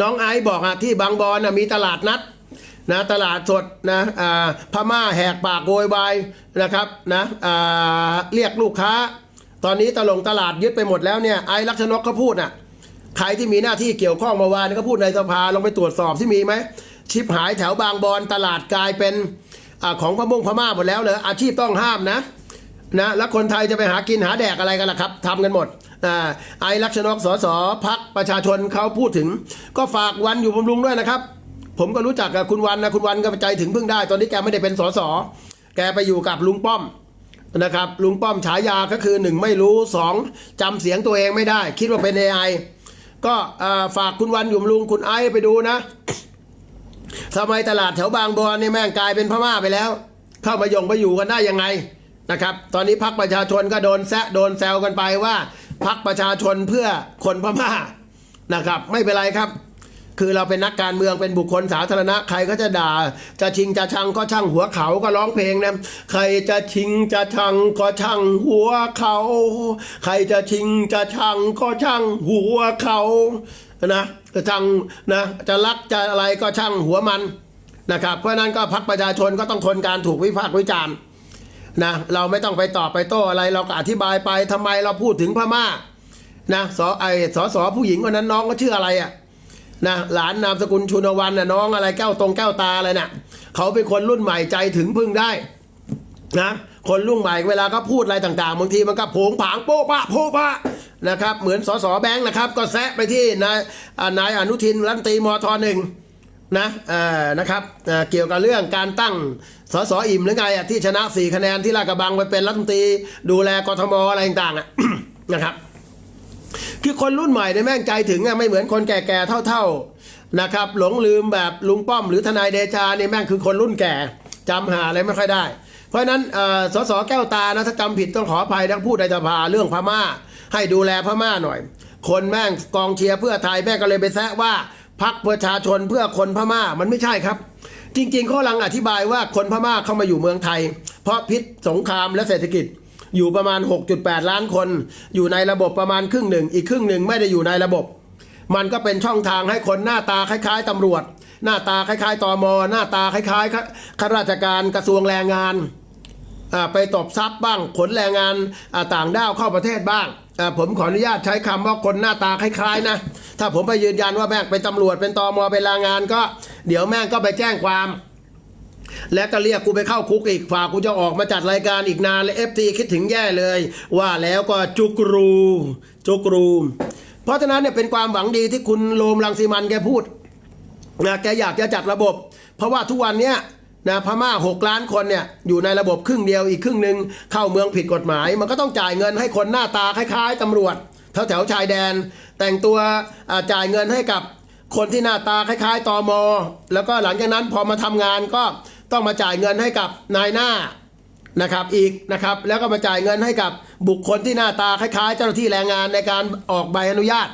น้องไอซ์บอกอะที่บางบอนอะมีตลาดนัดนะตลาดสดนะพม่าแหกปากโวยวายนะครับนะเรียกลูกค้า ตอนนี้ตลงตลาดยึดไปหมดแล้วเนี่ยไอซ์ลักษณกเขาพูดอะใครที่มีหน้าที่เกี่ยวข้องเมื่อวานก็พูดในสภาลองไปตรวจสอบที่มีไหมชิปหายแถวบางบอนตลาดกลายเป็นอของพม่งพม่าหมดแล้วเลยอาชีพต้องห้ามนะ นะแล้วคนไทยจะไปหากินหาแดกอะไรกันล่ะครับทำกันหมดอไอลักษณกสสพักประชาชนเขาพูดถึง ก็ฝากวันอยู่บำรุงด้วยนะครับ ผมก็รู้จักกับคุณวันนะคุณวันก็ใจถึงเพึ่งได้ ตอนนี้แกไม่ได้เป็นสสแกไปอยู่กับลุงป้อมนะครับลุงป้อมฉายาก็คือหนึ่งไม่รู้สองจำเสียงตัวเองไม่ได้ คิดว่าเป็น AI ก็ฝากคุณวันอยู่บำรุงคุณไอไปดูนะทำไมตลาดแถวบางบอนนี่แม่งกลายเป็นพม่าไปแล้ว เข้ามายงไปอยู่กันได้ยังไง นะครับ ตอนนี้พักประชาชนก็โดนแซะโดนแซวกันไปว่าพักประชาชนเพื่อคนพม่านะครับ ไม่เป็นไรครับ คือเราเป็นนักการเมืองเป็นบุคคลสาธารณะ ใครก็จะด่า จะชิงจะชังก็ช่างหัวเขาก็ร้องเพลงนะใครจะชิงจะชังก็ช่างหัวเขา ใครจะชิงจะชังก็ช่างหัวเขานะจะช่างนะจะรักจะอะไรก็ช่างหัวมันนะครับ เพราะนั้นก็พักประชาชนก็ต้องทนการถูกวิพากษ์วิจารณ์ นะเราไม่ต้องไปตอบไปโต้อะไรเราก็อธิบายไปทำไมเราพูดถึงพม่านะสอไอสอสอผู้หญิงคนนั้นน้องก็ชื่ออะไรอะนะหลานนามสกุลชุนวันน่ะน้องอะไรแก้วตรงแก้วตาอะไรน่ะเขาเป็นคนรุ่นใหม่ใจถึงพึ่งได้นะคนรุ่นใหม่เวลาเขาพูดอะไรต่างๆบางทีมันก็ผงผางโป๊ะปะโป๊ะปะนะครับเหมือนสสแบงค์นะครับ ก็แซะไปที่นายอนายอนุทินรัฐมนตรีมทหนึ่ง นะเอ่อนะครับเกี่ยวกับเรื่องการตั้งสสอิ่มหรือไงที่ชนะสี่คะแนนที่ลาดกระบังไปเป็นรัฐมนตรีดูแลกทมอะไรต่างๆนะครับ คือคนรุ่นใหม่เนี่ยแม่งใจถึงไม่เหมือนคนแก่ๆเท่าๆนะครับ หลงลืมแบบลุงป้อมหรือทนายเดชาเนี่ยแม่งคือคนรุ่นแก่จำหาอะไรไม่ค่อยได้ เพราะนั้นสสแก้วตานะถ้าจำผิดต้องขออภัยทั้งพูดในสภาเรื่องพม่า ให้ดูแลพม่าหน่อย คนแม่งกองเชียร์เพื่อไทยแม่งก็เลยไปแซะว่า พักประชาชนเพื่อคนพม่ามันไม่ใช่ครับ จริงๆขากำลังอธิบายว่าคนพม่าเข้ามาอยู่เมืองไทย เพราะพิษสงครามและเศรษฐกิจอยู่ประมาณ 6.8 ล้านคน อยู่ในระบบประมาณครึ่งหนึ่ง อีกครึ่งหนึ่งไม่ได้อยู่ในระบบ มันก็เป็นช่องทางให้คนหน้าตาคล้าย ๆตำรวจ หน้าตาคล้าย ๆตอมหน้าตาคล้ายๆข้าราชการกระทรวงแรงงานไปตบทรัพย์บ้างขนแรงงานต่างด้าวเข้าประเทศบ้าง ผมขออนุญาตใช้คำว่าคนหน้าตาคล้ายๆนะถ้าผมไปยืนยันว่าแม่งเป็นตำรวจเป็นตมเป็นแรงงานก็ เดี๋ยวแม่งก็ไปแจ้งความ และก็เรียกกูไปเข้าคุกอีกฝากกูจะออกมาจัดรายการอีกนานเลยเอฟทีคิดถึงแย่เลย ว่าแล้วก็จุกรูจุกรูเพราะฉะนั้นเนี่ยเป็นความหวังดีที่คุณโลมลังสีมันแกพูดนะแกอยากจะจัดระบบ เพราะว่าทุกวันเนี้ย นะพม่าหกล้านคนเนี่ยอยู่ในระบบครึ่งเดียวอีกครึ่งหนึ่งเข้าเมืองผิดกฎหมาย มันก็ต้องจ่ายเงินให้คนหน้าตาคล้าย ๆตำรวจแถวแถวๆชายแดน แต่งตัวจ่ายเงินให้กับคนที่หน้าตาคล้ายๆตอมอแล้วก็หลังจากนั้นพอมาทำงานก็ต้องมาจ่ายเงินให้กับนายหน้านะครับอีกนะครับแล้วก็มาจ่ายเงินให้กับบุคคลที่หน้าตาคล้ายๆ เจ้าหน้าที่แรงงานในการออกใบอนุญาต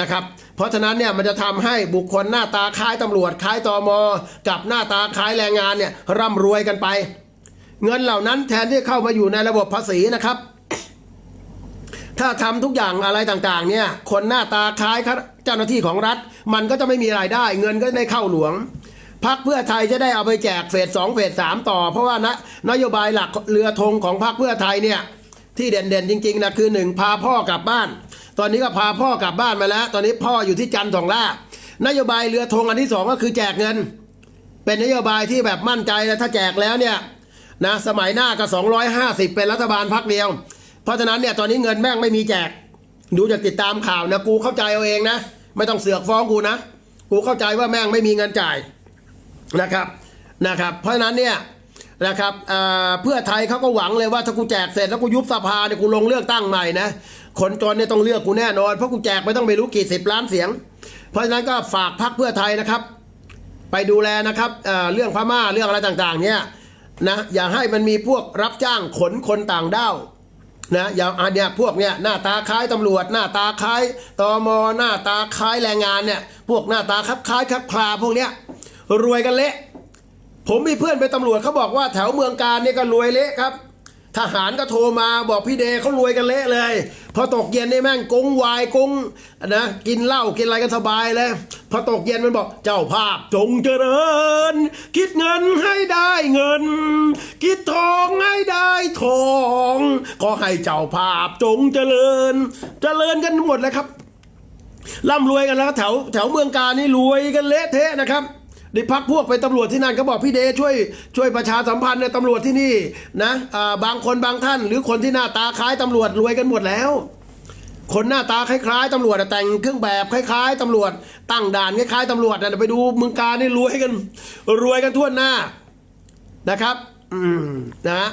นะครับ เพราะฉะนั้นเนี่ยมันจะทำให้บุคคลหน้าตาคล้ายตำรวจคล้ายตอมอกับหน้าตาคล้ายแรงงานเนี่ยร่ำรวยกันไป เงินเหล่านั้นแทนที่เข้ามาอยู่ในระบบภาษีนะครับ ถ้าทำทุกอย่างอะไรต่างๆเนี่ยคนหน้าตาคล้ายเจ้าหน้าที่ของรัฐ มันก็จะไม่มีรายได้ เงินก็ได้เข้าหลวงพักเพื่อไทยจะได้เอาไปแจกเฟสสองเฟสสามต่อ เพราะว่านะนโยบายหลักเรือธงของพักเพื่อไทยเนี่ยที่เด่นๆจริงๆนะคือหนึ่งพาพ่อกลับบ้าน ตอนนี้ก็พาพ่อกลับบ้านมาแล้ว ตอนนี้พ่ออยู่ที่จันทร์สองล่านโยบายเรือธงอันที่สองก็คือแจกเงิน เป็นนโยบายที่แบบมั่นใจแล้วถ้าแจกแล้วเนี่ยนะสมัยหน้าก็250 เป็นรัฐบาลพักเดียว เพราะฉะนั้นเนี่ยตอนนี้เงินแม่งไม่มีแจก ดูจากติดตามข่าวนะกูเข้าใจเอาเองนะ ไม่ต้องเสือกฟ้องกูนะ กูเข้าใจว่าแม่งไม่มีเงินจ่ายนะครับนะครับ เพราะฉะนั้นเนี่ย นะครับเเพื่อไทยเขาก็หวังเลยว่าถ้ากูแจกเสร็จแล้วกูยุบสภาเนี่ยกูลงเลือกตั้งใหม่นะคนจนเนี่ยต้องเลือกกูแน่นอนเพราะกูแจกไปต้องไม่รู้กี่สิบล้านเสียง เพราะฉะนั้นก็ฝากพักเพื่อไทยนะครับ ไปดูแลนะครับเเรื่องพม่าเรื่องอะไรต่างๆ เนี่ยนะอย่าให้มันมีพวกรับจ้างขนคนต่างด้าวนะอย่าอันเนี้ยพวกเนี้ยหน้าตาคล้ายตำรวจ หน้าตาคล้ายตมหน้าตาคล้ายแรงงานเนี่ยพวกหน้าตาคลับคล้ายคลับคลาพวกเนี้ยรวยกันเละ ผมมีเพื่อนเป็นตำรวจเขาบอกว่าแถวเมืองการเนี่ยก็รวยเละครับ ทหารก็โทรมาบอกพี่เดเขารวยกันเละเลย พอตกเย็นนี่แม่งกงวายกงนะกินเหล้ากินอะไรกันสบายเลย พอตกเย็นมันบอกเจ้าภาพจงเจริญ คิดเงินให้ได้เงิน คิดทองให้ได้ทองขอให้เจ้าภาพจงเจริญ เจริญกันหมดเลยครับร่ำรวยกันแล้วแถวแถวเมืองการนี่รวยกันเละเทะนะครับ ได้พักพวกเป็นตำรวจที่นั่นก็บอกพี่เดช่วยช่วยประชาสัมพันธ์ในตำรวจที่นี่นะบางคนบางท่าน หรือคนที่หน้าตาคล้ายตำรวจรวยกันหมดแล้ว คนหน้าตาคล้ายๆตำรวจแต่งเครื่องแบบคล้ายๆตำรวจ ตั้งด่านคล้ายๆตำรวจนะไปดูมืองการนี่รวยกัน รวยกันทั่วหน้านะครับ อืมนะ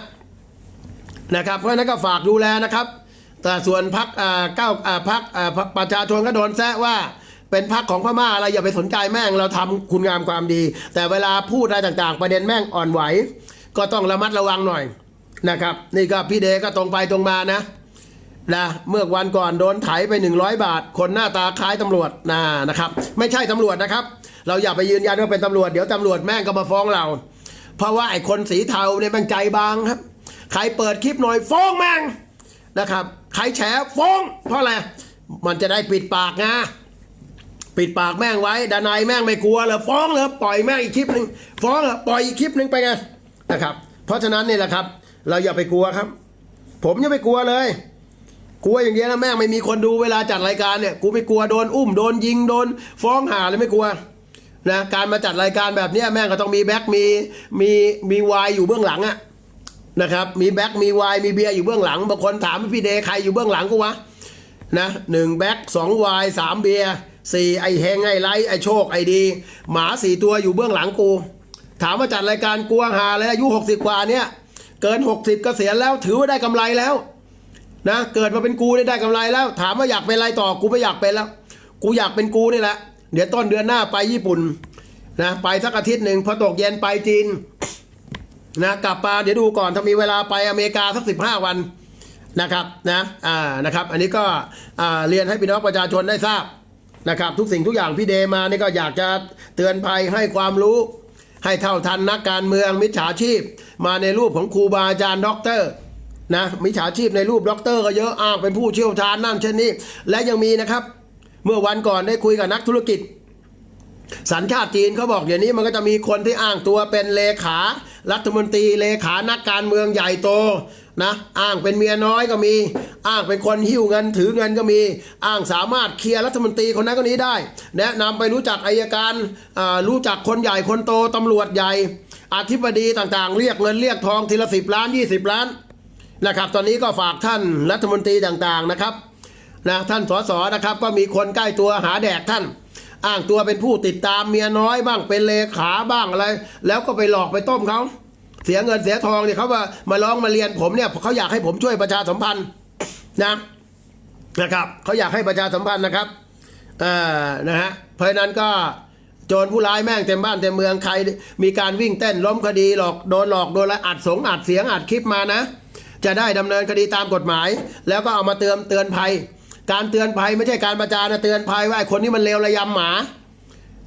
นะครับ เพราะนั้นก็ฝากดูแลนะครับ แต่ส่วนพักเก้าอ่าพักประชาชนก็โดนแซะว่า เป็นพักของพม่าอะไรอย่าไปสนใจแม่งเราทำคุณงามความดี แต่เวลาพูดอะไรต่างๆ ประเด็นแม่งอ่อนไหว ก็ต้องระมัดระวังหน่อยนะครับ นี่ก็พี่เดก็ตรงไปตรงมานะนะเมื่อวันก่อนโดนไถไป 100 บาท คนหน้าตาคล้ายตำรวจนะนะครับ ไม่ใช่ตำรวจนะครับ เราอย่าไปยืนยันว่าเป็นตำรวจเดี๋ยวตำรวจแม่งก็มาฟ้องเรา เพราะว่าไอ้คนสีเทาเนี่ยแม่งใจบางครับ ใครเปิดคลิปหน่อยฟ้องแม่งนะครับ ใครแฉฟ้อง เพราะอะไรมันจะได้ปิดปากไง ปิดปากแม่งไว้ดานายแม่งไม่กลัวเหรอฟ้องเหรอปล่อยแม่งอีกคลิปหนึ่งฟ้องเหรอปล่อยอีกคลิปหนึ่งไปไงนะครับ เพราะฉะนั้นนี่แหละครับ เราอย่าไปกลัวครับ ผมยังไม่กลัวเลย กลัวอย่างเดียวนะแม่งไม่มีคนดูเวลาจัดรายการเนี่ยกูไม่กลัวโดนอุ้มโดนยิงโดน ฟ้องหาเลยไม่กลัวนะการมาจัดรายการแบบนี้แม่งก็ต้องมีแบ็คมีมีมีวายอยู่เบื้องหลังอะนะครับมีแบ็คมีวายมีเบียร์อยู่เบื้องหลังบางคนถามพี่เดใครอยู่เบื้องหลังกูวะนะหนึ่งแบ็คสองวายสามเบียร์ สี่ไอเฮงไอไลไอโชคไอดี หมาสี่ตัวอยู่เบื้องหลังกู ถามว่าจัดรายการกลัวหาเลยอายุหกสิบกว่าเนี่ย เกินหกสิบเกษียณแล้วถือว่าได้กำไรแล้วนะเกิดมาเป็นกูได้ได้กำไรแล้ว ถามว่าอยากเป็นอะไรต่อกูไม่อยากเป็นแล้ว กูอยากเป็นกูนี่แหละ เดี๋ยวต้นเดือนหน้าไปญี่ปุ่นนะไปสักอาทิตย์หนึ่งพอตกเย็นไปจีนนะกลับมาเดี๋ยวดูก่อนถ้ามีเวลาไปอเมริกาสักสิบห้าวันนะครับนะอ่านะครับ อันนี้ก็อ่าเรียนให้พี่น้องประชาชนได้ทราบ นะครับทุกสิ่งทุกอย่างพี่เดมานี่ก็อยากจะเตือนภัยให้ความรู้ ให้เท่าทันนักการเมืองมิจฉาชีพ มาในรูปของครูบาอาจารย์ด็อกเตอร์นะมิจฉาชีพในรูปด็อกเตอร์ก็เยอะอ้างเป็นผู้เชี่ยวชาญนั่นเช่นนี้ และยังมีนะครับ เมื่อวันก่อนได้คุยกับนักธุรกิจ สัญชาติจีนเขาบอกเดี๋ยวนี้มันก็จะมีคนที่อ้างตัวเป็นเลขา รัฐมนตรีเลขานักการเมืองใหญ่โต นะอ้างเป็นเมียน้อยก็มี อ้างเป็นคนหิ้วเงินถือเงินก็มี อ้างสามารถเคลียร์รัฐมนตรีคนนั้นคนนี้ได้ แนะนำไปรู้จักอายการรู้จักคนใหญ่คนโตตำรวจใหญ่อธิบดีต่างๆ เรียกเงินเรียกทองทีละสิบล้านยี่สิบล้านนะครับ ตอนนี้ก็ฝากท่านรัฐมนตรีต่างๆนะครับนะท่านสสนะครับ ก็มีคนใกล้ตัวหาแดกท่าน อ้างตัวเป็นผู้ติดตามเมียน้อยบ้างเป็นเลขาบ้างอะไร แล้วก็ไปหลอกไปต้มเขา เสียเงินเสียทองเนี่ยเขามามาร้องมาเรียนผมเนี่ยเขาอยากให้ผมช่วยประชาสัมพันธ์นะนะครับเขาอยากให้ประชาสัมพันธ์นะครับเอ่อนะฮะเพราะนั้นก็โจรผู้ร้ายแม่งเต็มบ้านเต็มเมืองใคร มีการวิ่งเต้นล้มคดีหลอกโดนหลอกโดนอะอัดสงอัดเสียงอัดคลิปมานะ จะได้ดำเนินคดีตามกฎหมาย แล้วก็เอามาเตือนเตือนภัย การเตือนภัยไม่ใช่การประจานนะเตือนภัยว่าไอ้คนนี้มันเลวระยำหมา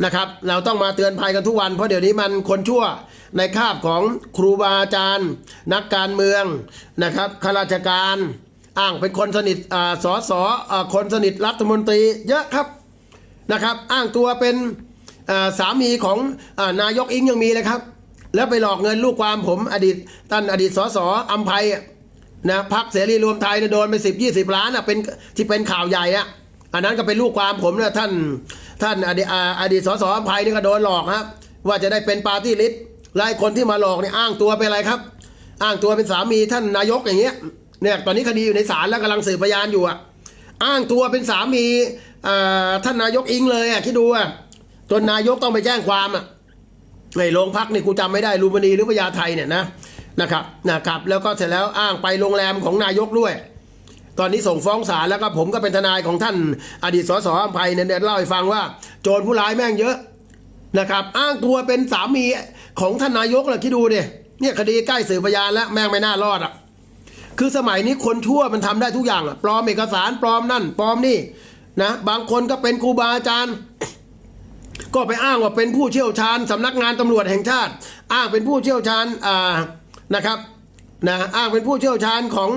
นะครับ เราต้องมาเตือนภัยกันทุกวัน เพราะเดี๋ยวนี้มันคนชั่วในคาบของครูบาอาจารย์ นักการเมืองนะครับข้าราชการอ้างเป็นคนสนิทอสอสอคนสนิทรัฐมนตรีเยอะครับนะครับ อ้างตัวเป็นสามีของอนายกอิงยังมีเลยครับ แล้วไปหลอกเงินลูกความผมอดีตท่านอดีตสสอัมภัยนะพักเสรีรวมไทยเนี่ยโดนไปสิบยี่สิบล้านอะเป็นที่เป็นข่าวใหญ่อะ อันนั้นก็เป็นลูกความผมเนี่ยท่านท่านอดีตอ่าอดีตสสอภัยนี่ก็โดนหลอกครับ ว่าจะได้เป็นปาร์ตี้ลิสต์แลายคนที่มาหลอกเนี่ยอ้างตัวเป็นอะไรครับ อ้างตัวเป็นสามีท่านนายกอย่างเงี้ยเนี่ยตอนนี้คดีอยู่ในศาลแล้วกำลังสืบพยานอยู่อะอ้างตัวเป็นสามีท่านนายกอิงเลยอะคิดดูอะจนนายกต้องไปแจ้งความอะในโรงพักนี่กูจำไม่ได้ลูมณีหรือพญาไทเนี่ยนะนะครับนะครับ แล้วก็เสร็จแล้วอ้างไปโรงแรมของนายกด้วย ตอนนี้ส่งฟ้องศาลแล้วก็ผมก็เป็นทนายของท่านอดีตสสอัมภัยเนี่ยเล่าให้ฟังว่า โจรผู้ร้ายแม่งเยอะนะครับ อ้างตัวเป็นสามีของท่านนายกเลยคิดดูเนี่ยเนี่ยคดีใกล้สืบพยานแล้วแม่งไม่น่ารอดอะคือสมัยนี้คนชั่วมันทำได้ทุกอย่างอะปลอมเอกสารปลอมนั่นปลอมนี่นะบางคนก็เป็นครูบาอาจารย์ก็ไปอ้างว่าเป็นผู้เชี่ยวชาญสำนักงานตำรวจแห่งชาติ อ้างเป็นผู้เชี่ยวชาญอ่านะครับ นะอ้างเป็นผู้เชี่ยวชาญของ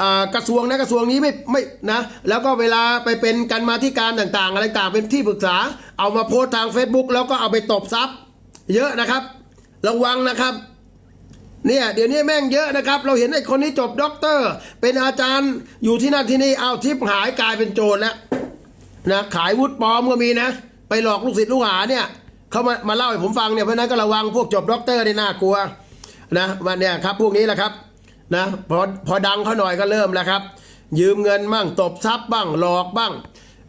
อกระทรวงนะกระทรวงนี้ไม่ไม่นะแล้วก็เวลาไปเป็นกันมาธิการต่างๆ อะไรต่างเป็นที่ปรึกษา เอามาโพสต์ทาง Facebook แล้วก็เอาไปตบซับเยอะนะครับ ระวังนะครับเนี่ยเดี๋ยวนี้แม่งเยอะนะครับ เราเห็นไอ้คนนี้จบด็อกเตอร์ เป็นอาจารย์อยู่ที่นั่นที่นี่เอาทิพหายกลายเป็นโจรแล้วนะขายวุฒิปลอมก็มีนะ ไปหลอกลูกศิษย์ลูกหาเนี่ยเขามามาเล่าให้ผมฟังเนี่ยเพราะฉะนั้นก็ระวังพวกจบด็อกเตอร์นี่น่ากลัวนะวันเนี่ยครับพวกนี้แหละครับ นะพอพอดังเขาหน่อยก็เริ่มแล้วครับ ยืมเงินบ้างตบทรัพย์บ้างหลอกบ้าง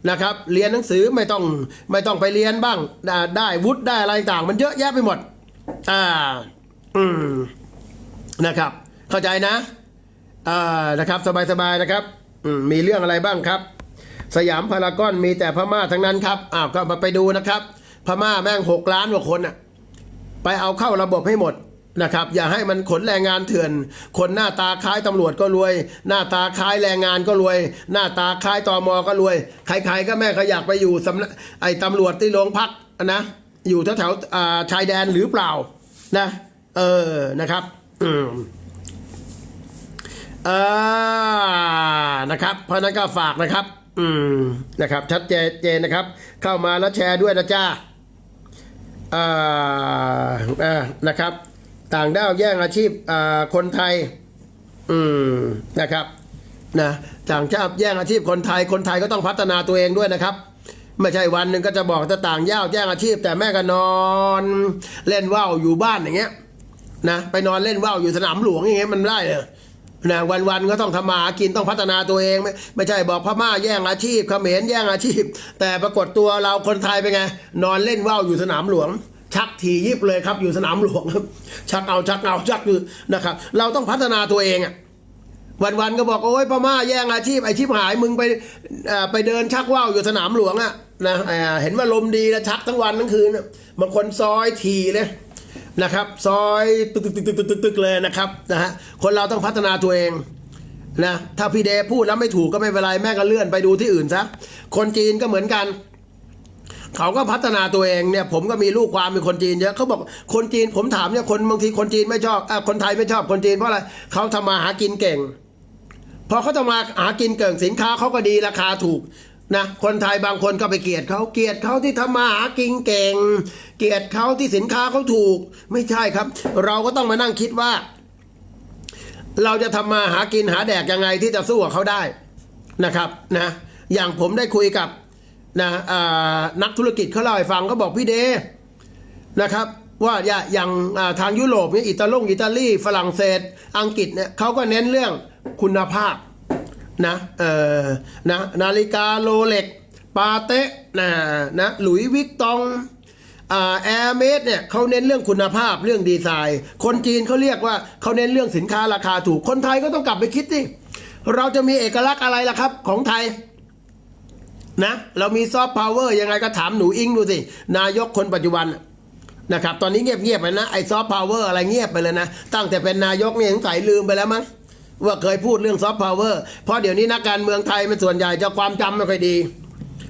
นะครับ เรียนหนังสือไม่ต้องไม่ต้องไปเรียนบ้าง ได้ไดวุฒิได้อะไรต่างมันเยอะแยะไปหมดอ่าอืมนะครับ เข้าใจนะอ่านะครับสบายๆนะครับอืมมีเรื่องอะไรบ้างครับ สยามพารากอนมีแต่พม่าทั้งนั้นครับอ้าวก็มาไปดูนะครับ พม่าแม่งหกล้านกว่าคนอะไปเอาเข้าระบบให้หมด นะครับอย่าให้มันขนแรงงานเถื่อน คนหน้าตาคล้ายตำรวจก็รวย หน้าตาคล้ายแรงงานก็รวย หน้าตาคล้ายตอมอก็รวย ใครๆก็แม่เขาอยากไปอยู่สำนักไอ้ตำรวจที่โรงพักนะอยู่แถวๆชายแดนหรือเปล่านะเออนะครับอืมอ่านะครับเพราะฉะนั้นก็ฝากนะครับ อืมนะครับ ชัดเจนเจนนะครับ เข้ามาแล้วแชร์ด้วยนะจ้าอ่าอ่านะครับ ต่างด้าวแย่งอาชีพคนไทย อืมนะครับนะต่างชาติแย่งอาชีพคนไทย คนไทยก็ต้องพัฒนาตัวเองด้วยนะครับไม่ใช่วันหนึ่งก็จะบอกจะต่างย่าวแย่งอาชีพ แต่แม่ก็นอนเล่นว่าวอยู่บ้านอย่างเงี้ยนะไปนอนเล่นว่าวอยู่สนามหลวงอย่างเงี้ยมันไม่ได้เลยนะวันๆก็ต้องทำมาหากินต้องพัฒนาตัวเองไม่ไม่ใช่บอกพม่าแย่งอาชีพเขมรแย่งอาชีพ แต่ปรากฏตัวเราคนไทยเป็นไง นอนเล่นว่าวอยู่สนามหลวง ชักทียิบเลยครับ อยู่สนามหลวงครับ ชักเอาชักเอาชักคือนะครับ เราต้องพัฒนาตัวเองอะวันๆก็บอกโอ้ยพม่าแย่งอาชีพไอชีพหายมึงไปไปเดินชักว่าวอยู่สนามหลวงอะนะเเห็นว่าลมดีแล้วชักทั้งวันทั้งคืนบางคนซอยทีเลยนะครับ ซอยตึกตึกตึกตึกตึกตึกเลยนะครับนะฮะคนเราต้องพัฒนาตัวเองนะถ้าพี่เดพูดแล้วไม่ถูกก็ไม่เป็นไรแม่ก็เลื่อนไปดูที่อื่นซะคนจีนก็เหมือนกัน เขาก็พัฒนาตัวเองเนี่ยผมก็มีลูกความเป็นคนจีนเยอะเขาบอกคนจีนผมถามเนี่ยคนบางทีคนจีนไม่ชอบอะคนไทยไม่ชอบคนจีนเพราะอะไรเขาทำมาหากินเก่ง พอเขาทำมาหากินเก่งสินค้าเขาก็ดีราคาถูกนะคนไทยบางคนก็ไปเกลียดเขาเกลียดเขาที่ทำมาหากินเก่ง เกลียดเขาที่สินค้าเขาถูก ไม่ใช่ครับ เราก็ต้องมานั่งคิดว่า เราจะทำมาหากินหาแดกยังไงที่จะสู้กับเขาได้นะครับนะอย่างผมได้คุยกับ นะอ่านักธุรกิจเขาเล่าให้ฟังเขาบอกพี่เดนะครับ ว่าอย่างทางยุโรปเนี่ยอิตาลงอิตาลีฝรั่งเศส อังกฤษเนี่ยเขาก็เน้นเรื่องคุณภาพนะเออนะนาฬิกาโรเล็กปาเต้นะนะหลุยวิกตองแอร์เมสเนี่ยเขาเน้นเรื่องคุณภาพเรื่องดีไซน์ คนจีนเขาเรียกว่าเขาเน้นเรื่องสินค้าราคาถูกคนไทยก็ต้องกลับไปคิดสิเราจะมีเอกลักษณ์อะไรล่ะครับ ของไทย นะเรามีซอฟต์พาวเวอร์ยังไงก็ถามหนูอิงดูสิ นายกคนปัจจุบันนะครับตอนนี้เงียบๆไปนะไอซอฟต์พาวเวอร์อะไรเงียบไปเลยนะ ตั้งแต่เป็นนายกเนี่ยสงสัยลืมไปแล้วมั้งว่าเคยพูดเรื่องซอฟต์พาวเวอร์เพราะเดี๋ยวนี้นักการเมืองไทยมันส่วนใหญ่จะความจำไม่ค่อยดี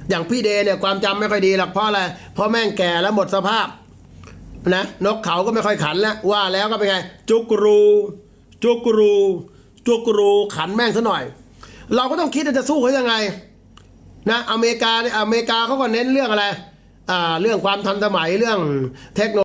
อย่างพี่เดเนี่ยความจำไม่ค่อยดีหรอกเพราะอะไรเพราะแม่งแก่แล้วหมดสภาพนะนกเขาก็ไม่ค่อยขันแล้วว่าแล้วก็เป็นไง จุกรูจุกรูจุกรูขันแม่งซะหน่อย เราก็ต้องคิดว่าจะสู้เขายังไง นะอเมริกาเนี่ยอเมริกาเขาก็เน้นเรื่องอะไรอ่าเรื่องความทันสมัยเรื่องเทคโน